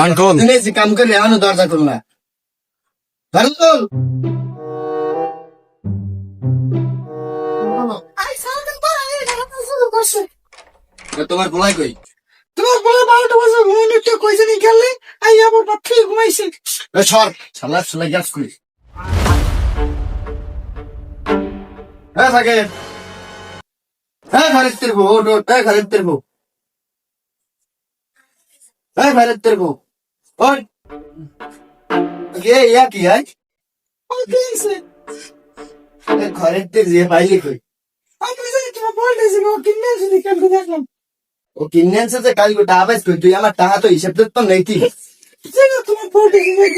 এখন যে কাম করলে এখনও দরজা খুল না। তোমার বলাই কই? তোমার বলে বারোটা বাজে ঘুমানো কেউ কইছে নি গেলে আই আবার বাপ থেকে ঘুমাইছে। এ সর। শালা শালা গ্যাস করি। হ্যাঁ থাকে। হ্যাঁ খালিদ তের বউ ওট ওট হ্যাঁ খালিদ তের বউ। হ্যাঁ Khalid Oi! E aí, aqui, ai? O que é isso? É 40 dias, vai ali, coi. Ai, mas é que uma porta, esse meu, que ও কিনেন সে কাল গোটা আবাস কই তুই আমার টাকা তো হিসাব তো তো পড়তে গিয়ে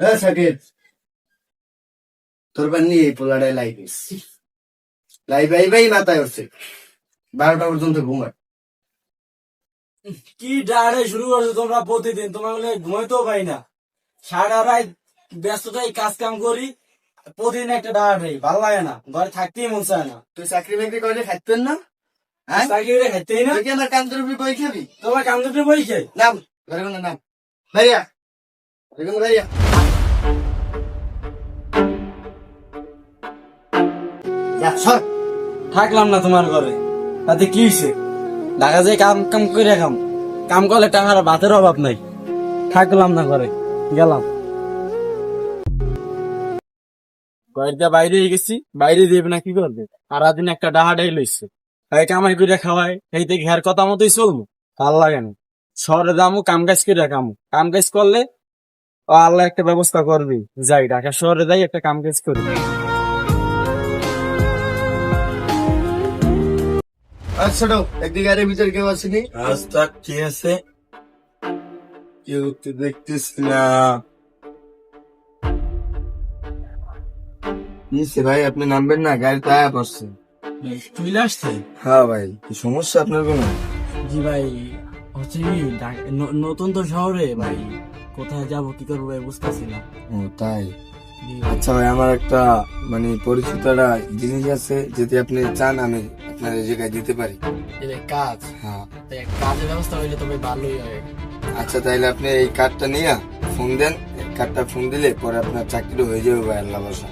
হ্যাঁ তোর বান্নি এই বারোটা পর্যন্ত ঘুমায় কি ডাড়ে শুরু করছ তোমরা প্রতিদিন? তোমরা বলে ঘুমাইতেও পাই না। সারা রাত ব্যস্ততায় কাজ কাম করি প্রতিদিন একটা ডাড় ভালো লাগে না। ঘরে থাকতেই মন চায় না। তুই চাকরি বাকরি করলে খাইতেন না? হ্যাঁ? চাকরি করে খাইতেই না। তুই কি আমার কান্দের বই খাবি? তোমার বই খাই। নাম ঘরে কোনো নাম। ভাইয়া ঘরে কোনো ভাইয়া। থাকলাম না তোমার ঘরে। তাতে কি হয়েছে ঢাকা যায় কাম কাম করে কাম কাম করলে টাকার ভাতের অভাব নাই। থাকলাম না ঘরে, গেলাম। বাড়িতে বাইরে গেছি, বাইরে দেবে না, কি করবে? সারাদিন একটা ডাহাডাই লইছে। এই কামাই করে খাওয়াই এই থেকে ঘের কথা মতোই চলবো। ভালো লাগে না। শহরে দামু কাম কাজ করে কামু কাম কাজ করলে ও আল্লাহ একটা ব্যবস্থা করবি। যাই, ঢাকা শহরে যাই একটা কাম কাজ করি। আর ছোট একদিকে আরে ভিতর কেউ আসেনি? রাস্তা ঠিক আছে? কেউ তো দেখতেছি না। নিশ্চয় ভাই আপনি নামবেন না গাড়ি তো আয়া পড়ছে। চলে আসছে? হ্যাঁ ভাই কি সমস্যা আপনার কোনো? জি ভাই হচ্ছে কি নতুন তো শহরে ভাই কোথায় যাব কি করব ভাই বুঝতেছি না। ও তাই। আচ্ছা ভাই আমার একটা মানে পরিচিত একটা জিনিস আছে যদি আপনি চান আমি আপনার জায়গায় দিতে পারি। কাজ। হ্যাঁ। কাজের ব্যবস্থা হইলে তো ভাই ভালোই হয়। আচ্ছা তাহলে আপনি এই কার্ডটা নিয়ে ফোন দেন কার্ডটা ফোন দিলে পরে আপনার চাকরি হয়ে যাবে ভাই আল্লাহ বসা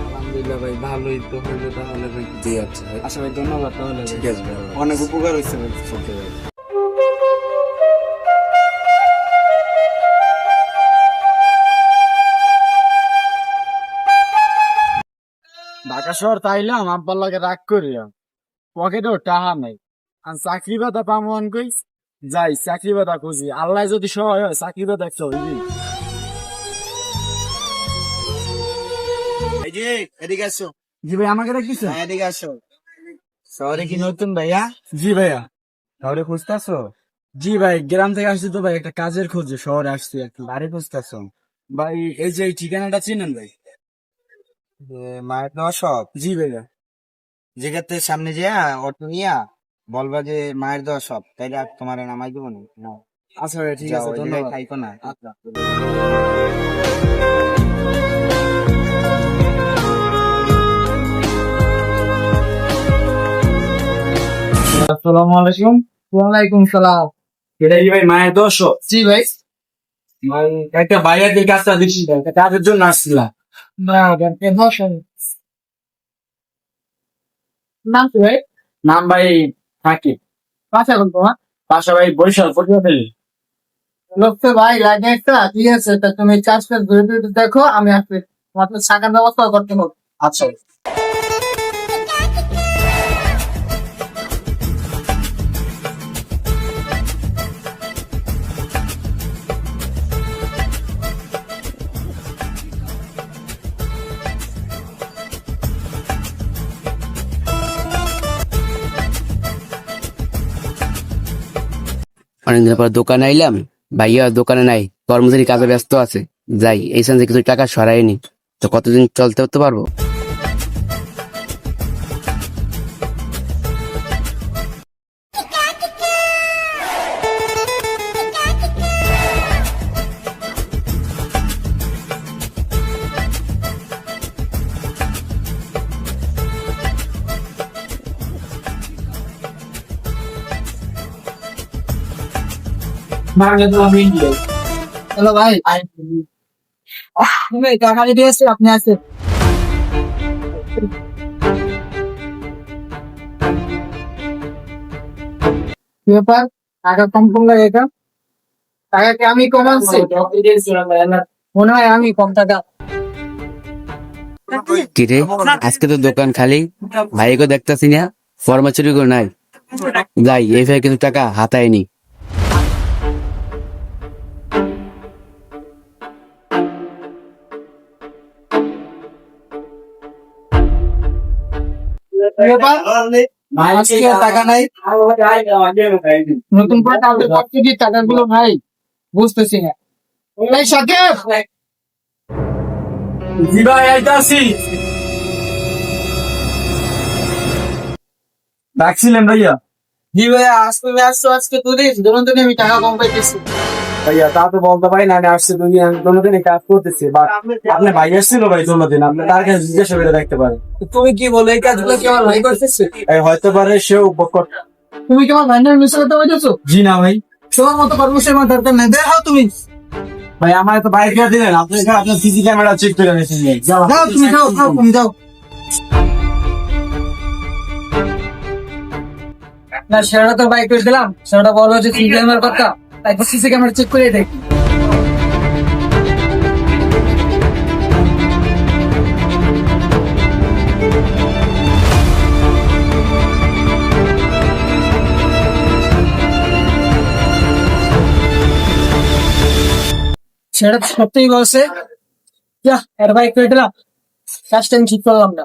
আলহামদুলিল্লাহ ভাই ভালোই তো হইল তাহলে ভাই। জি আচ্ছা ভাই। আচ্ছা ভাই ধন্যবাদ তাহলে ঠিক আছে ভাই অনেক উপকার হয়েছে ভাই। সত্যি ভাই। ঢাকা শহর তাইলাম আব্বার লাগে রাগ করিলাম। পকেটেও টাহা নাই। আর চাকরি বাদা পামন কই? যাই চাকরি বাদা খুঁজি। আল্লাহ যদি সহায় হয় চাকরি বাদা একটা হইবি এই যে এদিকে আসো। জি ভাই আমাকে ডাকতেছে হ্যাঁ এদিকে আসো। শহরে কি নতুন ভাইয়া? জি ভাইয়া। শহরে খুঁজতেছো? জি ভাই গ্রাম থেকে আসছি তো ভাই একটা কাজের খোঁজে। শহরে আসছি বাড়ি খুঁজতেছো? ভাই এই যে এই ঠিকানাটা চিনেন ভাই? মায়ের দেওয়া সব? জি ভাইয়া। জায়গাতে সামনে যে অটো নিয়া বলবা যে মায়ের দেওয়া সব তাইলে আর তোমার নামাই দেবো না? আচ্ছা ভাই ঠিক আছে ধন্যবাদ। থাইকো না। আচ্ছা। আসসালামু আলাইকুম। ওয়ালাইকুম সালাম। এটা কি ভাই মায়ের দোষ জি ভাই। একটা বাইরের কাজটা দিচ্ছি কাজের জন্য আসছিলাম। কেন হসেন নাম কি ভাই নাম ভাই থাকি বাসা বলব তোমার পাশা ভাই বরিশাল পটিয়া লোক লোককে ভাই লাগে একটা ঠিক আছে তা তুমি চাষ করে ঘুরে ঘুরে দেখো আমি আসবে তোমার থাকার ব্যবস্থা করতে হবে আচ্ছা অনেকদিন পর দোকানে আইলাম, ভাইয়া দোকানে নাই, কর্মচারী কাজে ব্যস্ত আছে, যাই, এই সঙ্গে কিছু টাকা সরাইনি, তো কতদিন চলতে হতে পারব? হ্যালো ভাই। টাকা আপনি আছেন। কি ব্যাপার? টাকা কম কম লাগে এটা? টাকা কি আমি কম আনছি? মনে হয় আমি কম টাকা। কিরে আজকে তো দোকান খালি। ভাইকে দেখতাছি না ফর্মা চুরি করে নাই। যাই এই ভাই কিন্তু টাকা হাতায়নি আজকে টাকা নাই। নতুন করে টাকা পাচ্ছি যে টাকাগুলো নাই। বুঝতেছি না। এই সাকিব! জি ভাই আইতাছি। ডাকছিলেন ভাইয়া। জি ভাইয়া আজ তুমি আসছো আজকে তুই যেমন তুমি আমি টাকা কম পাইতেছি। ভাইয়া তা তো বলতে পারি না আমি আসছি তুমি কাজ করতেছি বা আপনি ভাই আসছিল ভাই কোনোদিন আপনি তার কাছে জিজ্ঞাসা করে দেখতে পারেন। তুমি কি বলে এই কাজগুলো কি আমার ভাই করতেছে? হয়তো পারে সেও বকট তুমি কি আমার ভাইয়ের মিশে কথা বলতেছো জি না ভাই। তোমার মতো কর্মচারী আমার দরকার নেই দেখো তুমি। ভাই আমার তো বাইক করে দিলেন আপনি আপনার সিসি ক্যামেরা চেক করে নিয়েছিলেন যাও। তুমি যাও যাও তুমি যাও। না সেটা তো বাইক করে দিলাম সেটা বলো যে সিসি ক্যামেরার কথা তাই সিসি ক্যামেরা চেক করে দেখি। সেটা সত্যিই বলছে। যা এর বাইক করে দিলাম কাজটা আমি ঠিক করলাম না।